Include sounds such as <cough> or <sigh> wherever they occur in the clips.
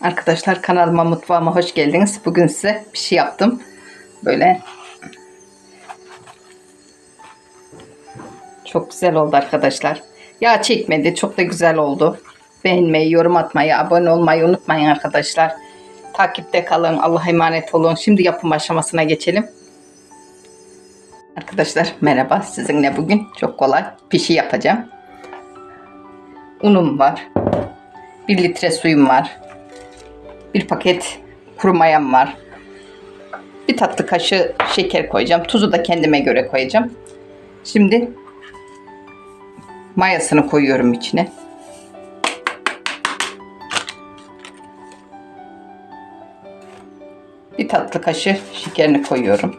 Arkadaşlar kanalıma mutfağıma hoş geldiniz. Bugün size bir şey yaptım. Böyle çok güzel oldu arkadaşlar. Yağ çekmedi. Çok da güzel oldu. Beğenmeyi, yorum atmayı, abone olmayı unutmayın arkadaşlar. Takipte kalın. Allah'a emanet olun. Şimdi yapım aşamasına geçelim. Arkadaşlar merhaba. Sizinle bugün çok kolay pişi yapacağım. Unum var. 1 litre suyum var. Bir paket kuru mayam var. Bir tatlı kaşığı şeker koyacağım. Tuzu da kendime göre koyacağım. Şimdi mayasını koyuyorum içine. Bir tatlı kaşığı şekerini koyuyorum.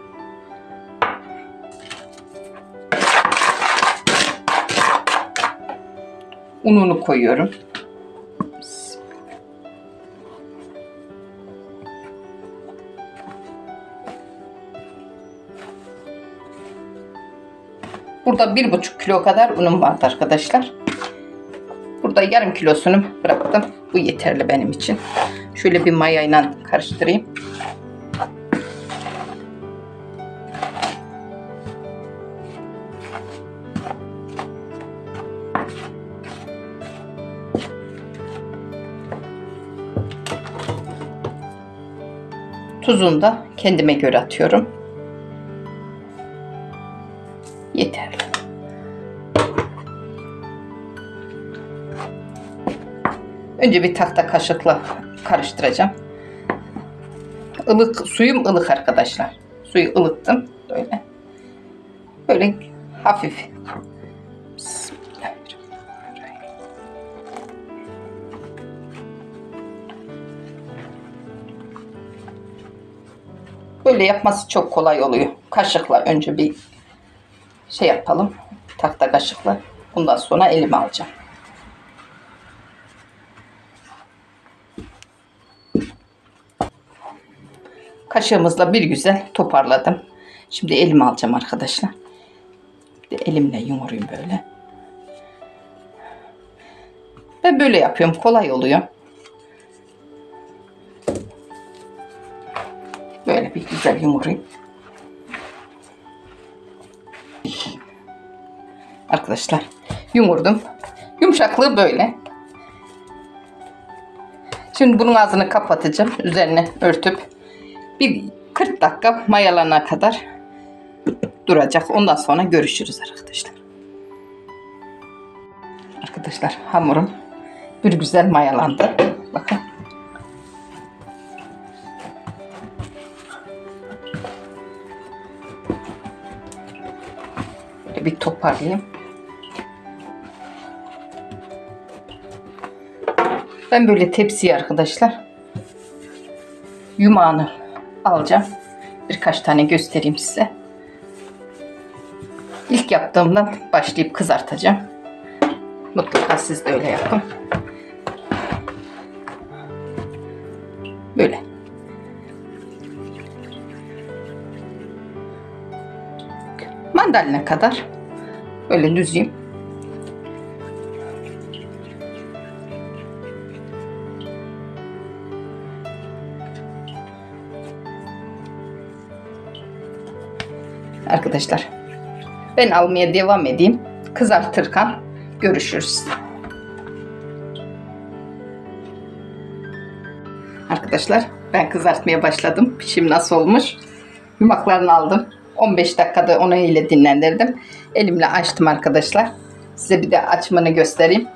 Ununu koyuyorum. Burada bir buçuk kilo kadar unum vardı arkadaşlar. Burada yarım kilosunu bıraktım. Bu yeterli benim için. Şöyle bir mayayla karıştırayım. Tuzunu da kendime göre atıyorum. Önce bir tahta kaşıkla karıştıracağım. Ilık, suyum ılık arkadaşlar. Suyu ılıttım. Böyle. Böyle hafif. Böyle yapması çok kolay oluyor. Kaşıkla önce bir şey yapalım. Tahta kaşıkla. Bundan sonra elime alacağım. Kaşığımızla bir güzel toparladım. Şimdi elime alacağım arkadaşlar. Bir elimle yumurayım böyle. Ben böyle yapıyorum. Kolay oluyor. Böyle bir güzel yumurayım. Arkadaşlar yumurdum. Yumuşaklığı böyle. Şimdi bunun ağzını kapatacağım. Üzerine örtüp bir 40 dakika mayalana kadar duracak. Ondan sonra görüşürüz arkadaşlar. Arkadaşlar hamurum bir güzel mayalandı. Bakın. Böyle bir toparlayayım. Ben böyle tepsiye arkadaşlar yumağını alacağım. Birkaç tane göstereyim size. İlk yaptığımdan başlayıp kızartacağım. Mutlaka siz de öyle yapın. Böyle. Mandalina kadar böyle düzeyim. Arkadaşlar ben almaya devam edeyim. Kızartırken görüşürüz. Arkadaşlar ben kızartmaya başladım. Pişim nasıl olmuş? Yumaklarını aldım. 15 dakikada onu ile dinlendirdim. Elimle açtım arkadaşlar. Size bir de açmanı göstereyim.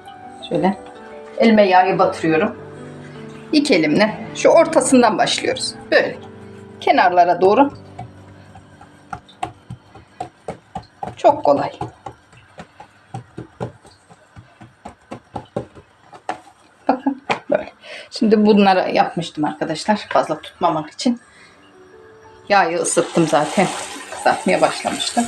Şöyle. Elime yağı batırıyorum. İki elimle şu ortasından başlıyoruz. Böyle. Kenarlara doğru Çok kolay. Bakın <laughs> böyle. Şimdi bunları yapmıştım arkadaşlar. Fazla tutmamak için. Yağı ısıttım zaten. Kızartmaya başlamıştım.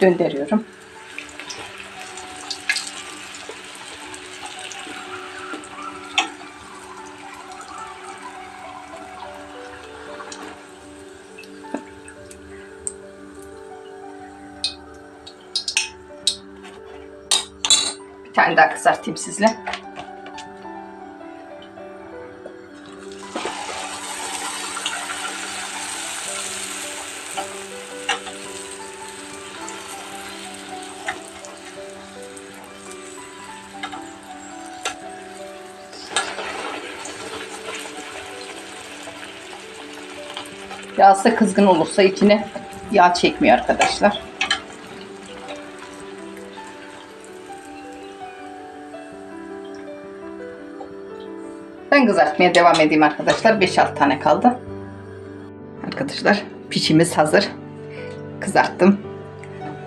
döndürüyorum. Bir tane daha kızartayım sizle. Yağsı kızgın olursa içine yağ çekmiyor arkadaşlar. Ben kızartmaya devam edeyim arkadaşlar. 5-6 tane kaldı. Arkadaşlar pişimiz hazır. Kızarttım.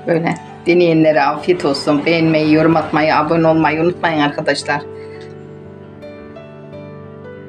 Böyle deneyenlere afiyet olsun. Beğenmeyi, yorum atmayı, abone olmayı unutmayın arkadaşlar.